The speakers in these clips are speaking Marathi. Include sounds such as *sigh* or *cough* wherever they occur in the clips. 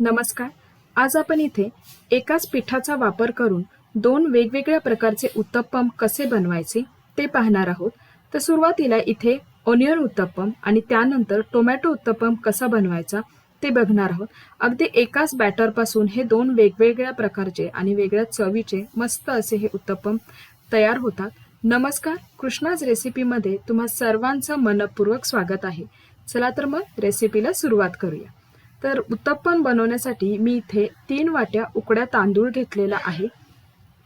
नमस्कार. आज आपण इथे एकाच पिठाचा वापर करून दोन वेगवेगळ्या प्रकारचे उत्तप्पम कसे बनवायचे ते पाहणार आहोत. तर सुरुवातीला इथे ओनियन उत्तप्पम आणि त्यानंतर टोमॅटो उत्तप्पम कसा बनवायचा ते बघणार आहोत. अगदी एकाच बॅटरपासून हे दोन वेगवेगळ्या प्रकारचे आणि वेगळ्या चवीचे मस्त असे हे उत्तप्पम तयार होतात. नमस्कार. कृष्णाज रेसिपीमध्ये तुम्हा सर्वांचं मनपूर्वक स्वागत आहे. चला तर मग रेसिपीला सुरुवात करूया. तर उत्तप्पन बनवण्यासाठी मी इथे तीन वाट्या उकड्या तांदूळ घेतलेला आहे.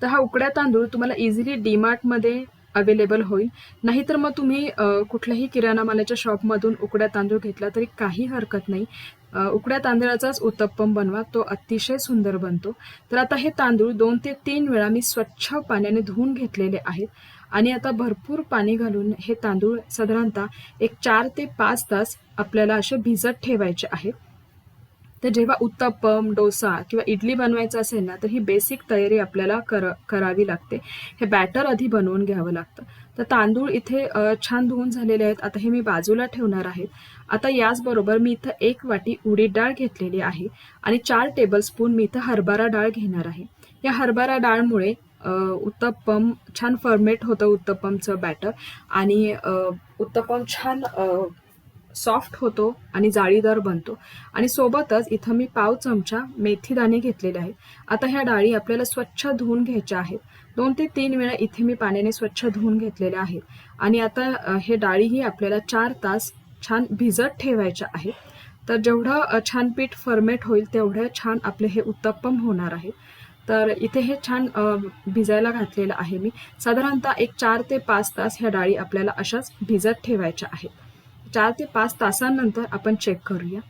तर हा उकड्या तांदूळ तुम्हाला इझिली डीमार्टमध्ये अवेलेबल होईल. नाहीतर मग तुम्ही कुठल्याही किराणा मालाच्या शॉपमधून उकड्या तांदूळ घेतला तरी काही हरकत नाही. उकड्या तांदळाचाच उत्तप्पम बनवा. तो अतिशय सुंदर बनतो. तर आता हे तांदूळ दोन ते तीन वेळा मी स्वच्छ पाण्याने धुवून घेतलेले आहेत. आणि आता भरपूर पाणी घालून हे तांदूळ साधारणतः एक चार ते पाच तास आपल्याला असे भिजत ठेवायचे आहेत. तर जेव्हा उत्तप्पम डोसा किंवा इडली बनवायचं असेल ना तर ही बेसिक तयारी आपल्याला कर करावी लागते. हे बॅटर आधी बनवून घ्यावं लागतं. तर तांदूळ इथे छान धुवून झालेले आहेत. आता हे मी बाजूला ठेवणार आहे. आता याचबरोबर मी इथं एक वाटी उडीद डाळ घेतलेली आहे आणि चार टेबलस्पून मी इथं हरभरा डाळ घेणार आहे. या हरभरा डाळमुळे उत्तप्पम छान फर्मेट होतं उत्तप्पमचं बॅटर आणि उत्तपम उत्तप्पम छान सॉफ्ट होतो आणि जाळीदार बनतो. आणि सोबतच इथं मी पाव चमचा मेथी दाणे घेतलेले आहेत. आता ह्या डाळी आपल्याला स्वच्छ धुवून घ्यायच्या आहेत. दोन ते तीन वेळा इथे मी पाण्याने स्वच्छ धुवून घेतलेल्या आहेत. आणि आता हे डाळीही आपल्याला चार तास छान भिजत ठेवायच्या आहेत. तर जेवढं छान पीठ फर्मेट होईल तेवढं छान आपले हे उत्तप्पम होणार आहे. तर इथे हे छान भिजायला घातलेलं आहे मी. साधारणतः एक चार ते पाच तास ह्या डाळी आपल्याला अशाच भिजत ठेवायच्या आहेत. चार ते पाच तासांनंतर आपण चेक करूया.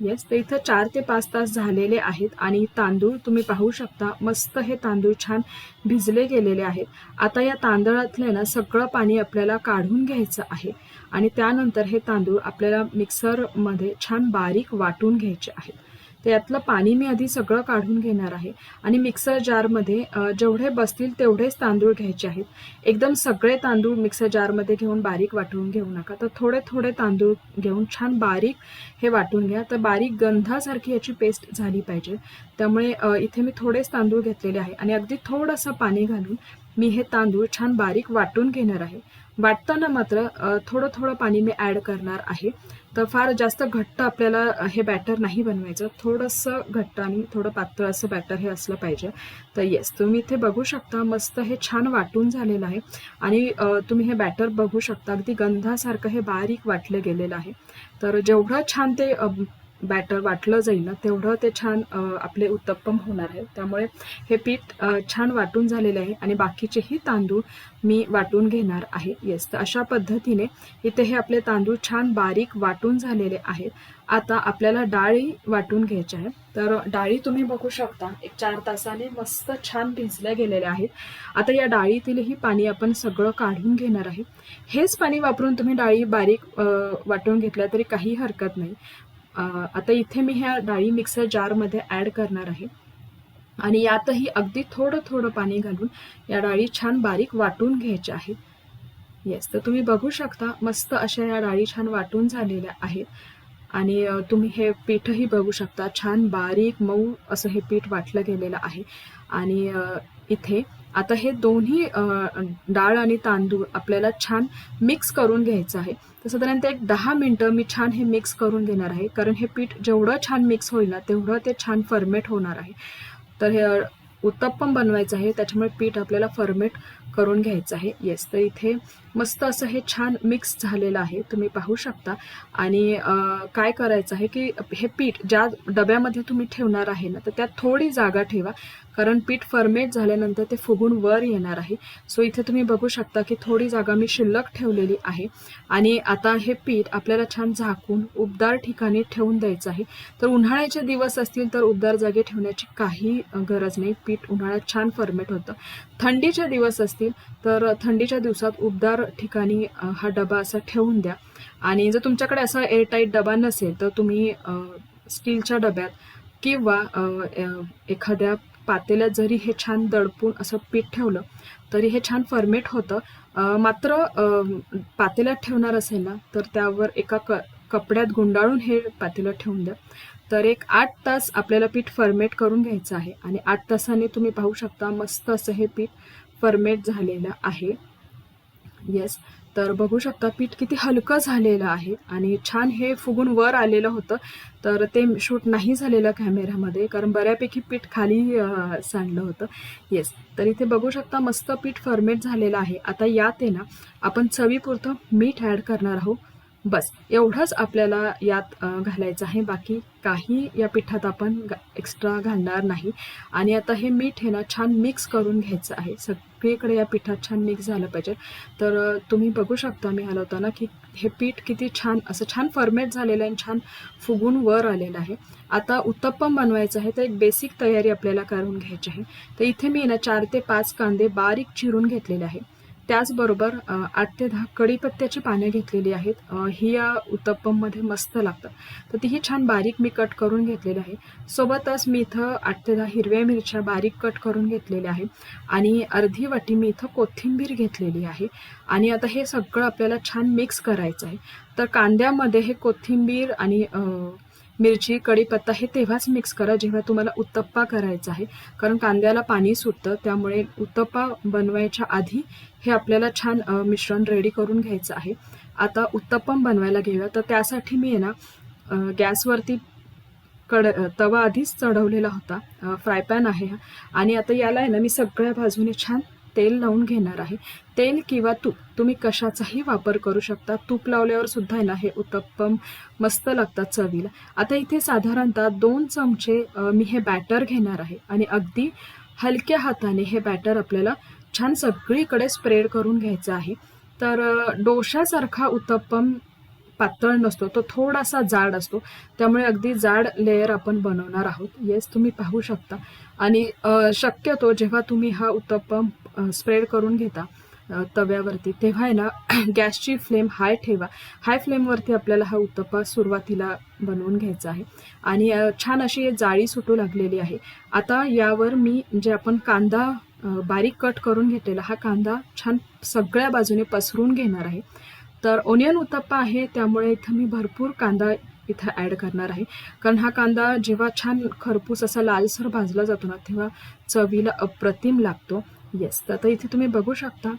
येस तर इथं चार ते पाच तास झालेले आहेत आणि तांदूळ तुम्ही पाहू शकता. मस्त हे तांदूळ छान भिजले गेलेले आहेत. आता या तांदळातले ना सगळं पाणी आपल्याला काढून घ्यायचं आहे आणि त्यानंतर हे तांदूळ आपल्याला मिक्सरमध्ये छान बारीक वाटून घ्यायचे आहेत. तर यातलं पाणी मी आधी सगळं काढून घेणार आहे. आणि मिक्सर जारमध्ये जेवढे बसतील तेवढेच तांदूळ घ्यायचे आहेत. एकदम सगळे तांदूळ मिक्सर जारमध्ये घेऊन बारीक वाटून घेऊ नका. तर थोडे थोडे तांदूळ घेऊन छान बारीक हे वाटून घ्या. तर बारीक गंधासारखी याची पेस्ट झाली पाहिजे. त्यामुळे इथे मी थोडेच तांदूळ घेतलेले आहे. आणि अगदी थोडंसं पाणी घालून मी हे तांदूळ छान बारीक वाटून घेणार आहे. वाटताना मात्र थोडं थोडं पाणी मी ॲड करणार आहे. तर फार जास्त घट्ट आपल्याला हे बॅटर नाही बनवायचं. थोडंसं घट्ट आणि थोडं पातळ असं बॅटर हे असलं पाहिजे. तर येस तुम्ही इथे बघू शकता मस्त हे छान वाटून झालेलं आहे. आणि तुम्ही हे बॅटर बघू शकता. अगदी गंधासारखं हे बारीक वाटलं गेलेलं आहे. तर जेवढं छान ते बॅटर वाटलं जाईल ना तेवढं ते छान आपले उत्तप्पम होणार आहे त्यामुळे हे पीठ छान वाटून झालेले आहे आणि बाकीचेही तांदूळ मी वाटून घेणार आहे. येस तर अशा पद्धतीने इथे हे आपले तांदूळ छान बारीक वाटून झालेले आहेत. आता आपल्याला डाळी वाटून घ्यायची आहे. तर डाळी तुम्ही बघू शकता एक चार तासाने मस्त छान भिजल्या गेलेल्या आहेत. आता या डाळीतीलही पाणी आपण सगळं काढून घेणार आहे. हेच पाणी वापरून तुम्ही डाळी बारीक वाटून घेतल्या तरी काही हरकत नाही. आता इथे मी ह्या डाळी मिक्सर जारमध्ये ॲड करणार आहे. आणि यातही अगदी थोडं थोडं पाणी घालून या डाळी छान बारीक वाटून घ्यायच्या आहेत येस तर तुम्ही बघू शकता मस्त अशा या डाळी छान वाटून झालेल्या आहेत. आणि तुम्ही हे पीठही बघू शकता छान बारीक मऊ असं हे पीठ वाटलं गेलेलं आहे. आणि इथे आता हे दोन्ही डाळ आणि तांदूळ आपल्याला छान मिक्स करून घ्यायचं आहे. तर साधारणतः एक दहा मिनटं मी छान हे मिक्स करून घेणार आहे. कारण हे पीठ जेवढं छान मिक्स होईल ना तेवढं ते छान फर्मेट होणार आहे. तर हे उत्तप्पम बनवायचं आहे. त्याच्यामुळे पीठ आपल्याला फर्मेट करून घ्यायचं आहे. येस तर इथे मस्त असं हे छान मिक्स झालेलं आहे. तुम्ही पाहू शकता. आणि काय करायचं आहे की हे पीठ ज्या डब्यामध्ये तुम्ही ठेवणार आहे ना तर त्यात थोडी जागा ठेवा. कारण पीठ फर्मेट झाल्यानंतर ते फुगून वर येणार आहे. सो इथे तुम्ही बघू शकता की थोडी जागा मी शिल्लक ठेवलेली आहे. आणि आता हे पीठ आपल्याला छान झाकून उबदार ठिकाणी ठेवून द्यायचं आहे. तर उन्हाळ्याचे दिवस असतील तर उबदार जागे ठेवण्याची काही गरज नाही. पीठ उन्हाळ्यात छान फर्मेट होतं. थंडीचे दिवस असतील तर थंडीच्या दिवसात उबदार ठिकाणी हा डबा असा ठेवून द्या. आणि जर तुमच्याकडे असा एअरटाईट डबा नसेल तर तुम्ही स्टीलच्या डब्यात किंवा एखाद्या पातेल्यात जरी हे छान दडपून असं पीठ ठेवलं तरी हे छान फर्मेट होतं. मात्र पातेल्यात ठेवणार असेल ना तर त्यावर एका क कपड्यात गुंडाळून हे पातेलं ठेवून द्या. तर एक आठ तास आपल्याला पीठ फर्मेट करून घ्यायचं आहे. आणि आठ तासाने तुम्ही पाहू शकता मस्त असं हे पीठ फर्मेट झालेलं आहे. येस तर बघू शकता पीठ किती हलकं झालेलं आहे आणि छान हे फुगून वर आलेलं होतं. तर ते शूट नाही झालेलं कॅमेऱ्यामध्ये कारण बऱ्यापैकी पीठ खाली सांडलं होतं. येस तर इथे बघू शकता मस्त पीठ फर्मेट झालेलं आहे. आता यात आहे ना आपण चवीपुरतं मीठ ॲड करणार आहोत. बस एवढंच आपल्याला यात घालायचं आहे. बाकी काही या पिठात आपण एक्स्ट्रा घालणार नाही. आणि आता हे मीठ हे ना छान मिक्स करून घ्यायचं आहे. सगळीकडे या पिठात छान मिक्स झालं पाहिजे. तर तुम्ही बघू शकता मी हलवताना की हे पीठ किती छान असं छान फर्मेट झालेलं आहे आणि छान फुगून वर आलेलं आहे. आता उत्तप्पम बनवायचं आहे तर एक बेसिक तयारी आपल्याला करून घ्यायची आहे. तर इथे मी ना चार ते पाच कांदे बारीक चिरून घेतलेले आहे. त्याचबरोबर आठ ते दहा कढीपत्त्याची पाने घेतलेली आहेत. ही या उत्तप्पममध्ये मस्त लागतात. तर तीही छान बारीक मी कट करून घेतलेली आहे. सोबतच मी इथं आठ ते दहा हिरव्या मिरच्या बारीक कट करून घेतलेल्या आहे आणि अर्धी वाटी मी इथं कोथिंबीर घेतलेली आहे. आणि आता हे सगळं आपल्याला छान मिक्स करायचं आहे. तर कांद्यामध्ये हे कोथिंबीर आणि मिरची कढीपत्ता हे तेव्हाच मिक्स करा जेव्हा तुम्हाला उत्तप्पा करायचा आहे. कारण कांद्याला पाणी सुटतं त्यामुळे उत्तप्पा बनवायच्या आधी हे आपल्याला छान मिश्रण रेडी करून घ्यायचं आहे. आता उत्तप्पम बनवायला घेऊया. तर त्यासाठी मी आहे ना गॅसवरती कड तवा आधीच चढवलेला होता. फ्राय पॅन आहे हा. आणि आता याला आहे ना मी सगळ्या बाजूने छान तेल लावून घेणार आहे. तेल किंवा तूप तुम्ही कशाचाही वापर करू शकता. तूप लावल्यावर सुद्धा आहे ना हे उत्तप्पम मस्त लागतात चवीला. आता इथे साधारणतः दोन चमचे मी हे बॅटर घेणार आहे. आणि अगदी हलक्या हाताने हे बॅटर आपल्याला छान सगळीकडे स्प्रेड करून घ्यायचं आहे. तर डोशासारखा उत्तप्पम पातळ नसतो. तो थोडासा जाड असतो. त्यामुळे अगदी जाड लेयर आपण बनवणार आहोत. येस तुम्ही पाहू शकता. आणि शक्यतो जेव्हा तुम्ही हा उत्तप्पम स्प्रेड करून घेता तव्यावरती तेव्हा आहे ना *clears throat* गॅसची फ्लेम हाय ठेवा. हाय फ्लेमवरती आपल्याला हा उत्तप्पा सुरुवातीला बनवून घ्यायचा आहे. आणि छान अशी जाळी सुटू लागलेली आहे. आता यावर मी जे आपण कांदा बारीक कट करून घेतलेला हा कांदा छान सगळ्या बाजूने पसरून घेणार आहे. तर ओनियन उत्तप्पा आहे त्यामुळे इथं मी भरपूर कांदा इथं ॲड करणार आहे. कारण हा कांदा जेव्हा छान खरपूस असा लालसर भाजला जातो ना तेव्हा चवीला अप्रतिम लागतो. येस तर आता इथे तुम्ही बघू शकता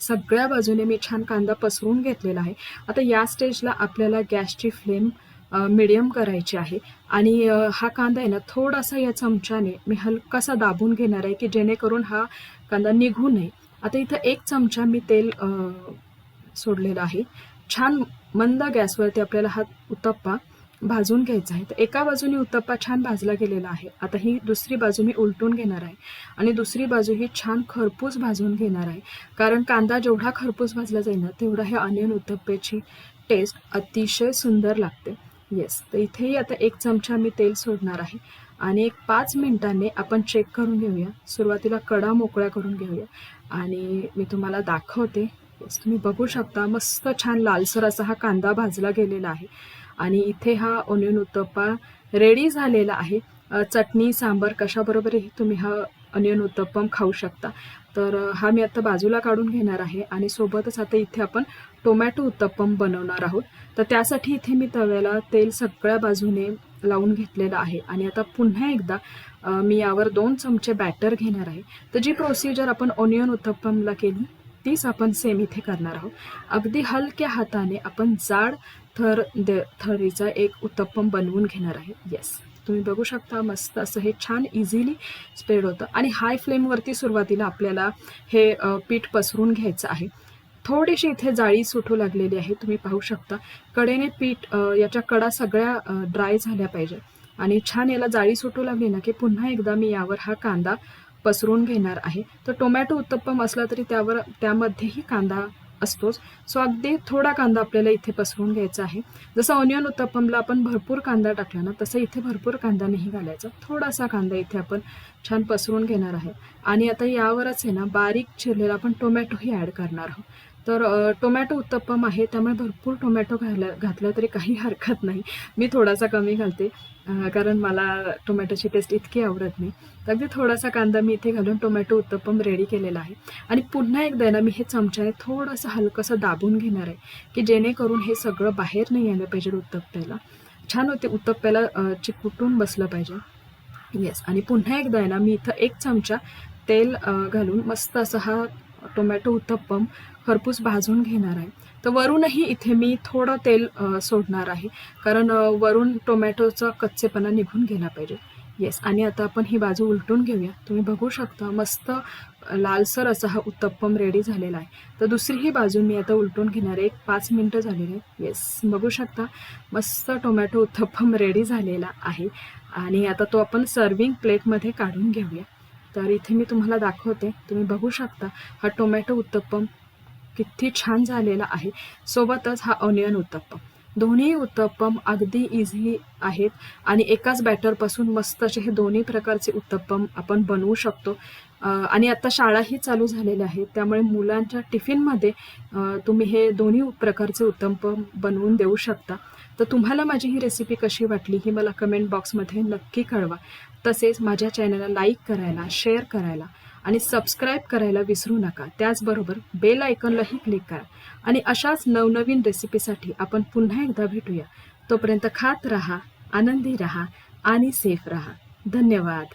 सगळ्या बाजूने मी छान कांदा पसरून घेतलेला आहे. आता या स्टेजला आपल्याला गॅसची फ्लेम मिडियम करायची आहे. आणि हा कांदा आहे ना थोडासा या चमच्याने मी हलकासा दाबून घेणार आहे की जेणेकरून हा कांदा निघू नये. आता इथं एक चमचा मी तेल सोडलेलं आहे. छान मंद गॅसवरती आपल्याला हा उत्तप्पा भाजून घ्यायचा आहे. तर एका बाजूने उत्तप्पा छान भाजला गेलेला आहे. आता ही दुसरी बाजू मी उलटून घेणार आहे. आणि दुसरी बाजू ही छान खरपूस भाजून घेणार आहे. कारण कांदा जेवढा खरपूस भाजला जाईल ना तेवढा हे ऑनियन उत्तप्प्याची टेस्ट अतिशय सुंदर लागते. येस तर इथेही आता एक चमचा मी तेल सोडणार आहे. आणि एक पाच मिनिटांनी आपण चेक करून घेऊया. सुरुवातीला कडा मोकळ्या करून घेऊया. आणि मी तुम्हाला दाखवते तुम्ही बघू शकता मस्त छान लालसर असा हा कांदा भाजला गेलेला आहे. आणि इथे हा ओनियन उत्तप्पा रेडी झालेला आहे. चटणी सांबर कशाबरोबरही तुम्ही हा अनियन उत्तप्पम खाऊ शकता. तर हा मी आता बाजूला काढून घेणार आहे आणि सोबतच आता इथे आपण टोमॅटो उत्तप्पम बनवणार आहोत. तर त्यासाठी इथे मी तव्याला तेल सगळ्या बाजूने लावून घेतलेलं आहे. आणि आता पुन्हा एकदा मी यावर दोन चमचे बॅटर घेणार आहे. तर जी प्रोसिजर आपण ओनियन उत्तप्पमला केली तीच आपण सेम इथे करणार आहोत. अगदी हलक्या हाताने आपण जाड थर दे थरीचा एक उत्तप्पम बनवून घेणार आहे. येस तुम्ही बघू शकता मस्त असं हे छान इझिली स्प्रेड होतं. आणि हाय फ्लेमवरती सुरुवातीला आपल्याला हे पीठ पसरून घ्यायचं आहे. थोडीशी इथे जाळी सुटू लागलेली आहे. तुम्ही पाहू शकता. कडेने पीठ याच्या कडा सगळ्या ड्राय झाल्या पाहिजे आणि छान याला जाळी सुटू लागली ना की पुन्हा एकदा मी यावर हा कांदा पसरून घेणार आहे. तर टोमॅटो उत्तप्पम असला तरी त्यावर त्यामध्येही कांदा असतोच. सो अगदी थोडा कांदा आपल्याला इथे पसरून घ्यायचा आहे. जसं ऑनियन उत्तप्पमला आपण भरपूर कांदा टाकला ना तसं इथे भरपूर कांदा नाही घालायचा. थोडासा कांदा इथे आपण छान पसरून घेणार आहे. आणि आता यावरच आहे ना बारीक चिरलेला आपण टोमॅटोही ॲड करणार आहोत. तर टोमॅटो उत्तप्पम आहे त्यामुळे भरपूर टोमॅटो घाला घातलं तरी काही हरकत नाही. मी थोडासा कमी घालते कारण मला टोमॅटोची टेस्ट इतकी आवडत नाही. तर अगदी थोडासा कांदा मी इथे घालून टोमॅटो उत्तप्पम रेडी केलेला आहे. आणि पुन्हा एकदा आहे ना मी हे चमच्याने थोडंसं हलकंसं दाबून घेणार आहे की जेणेकरून हे सगळं बाहेर नाही यायला पाहिजे उत्तप्प्याला. छान होते उत्तप्प्याला चिकुटून चिकटून बसलं पाहिजे. येस आणि पुन्हा एकदा आहे ना मी इथं एक चमचा तेल घालून मस्त असा हा टोमॅटो उत्तप्पम खरपूस भाजून घेणार आहे. तर वरूनही इथे मी थोडं तेल सोडणार आहे. कारण वरून टोमॅटोचा कच्चेपणा निघून गेला पाहिजे. येस आणि आता आपण ही बाजू उलटून घेऊया. तुम्ही बघू शकता मस्त लालसर असा हा उत्तप्पम रेडी झालेला आहे. तर दुसरीही बाजू मी आता उलटून घेणार आहे. एक पाच मिनटं झालेली आहे येस बघू शकता मस्त टोमॅटो उत्तप्पम रेडी झालेला आहे. आणि आता तो आपण सर्विंग प्लेटमध्ये काढून घेऊया. तर इथे मी तुम्हाला दाखवते. तुम्ही बघू शकता हा टोमॅटो उत्तप्पम किती छान झालेला आहे. सोबतच हा ऑनियन उत्तप्पम. दोन्ही उत्तप्पम अगदी इझी आहेत आणि एकाच बॅटरपासून मस्त असे हे दोन्ही प्रकारचे उत्तप्पम आपण बनवू शकतो. आणि आता शाळाही चालू झालेल्या आहेत. त्यामुळे मुलांच्या टिफिनमध्ये तुम्ही हे दोन्ही प्रकारचे उत्तप्पम बनवून देऊ शकता. तर तुम्हाला माझी ही रेसिपी कशी वाटली ही मला कमेंट बॉक्समध्ये नक्की कळवा. तसेच माझ्या चॅनलला लाईक करायला शेअर करायला. आणि सबस्क्राईब करायला विसरू नका. त्याचबरोबर बेल आयकॉनलाही क्लिक करा. आणि अशाच नवनवीन रेसिपीसाठी आपण पुन्हा एकदा भेटूया. तोपर्यंत खात रहा आनंदी रहा आणि सेफ रहा. धन्यवाद.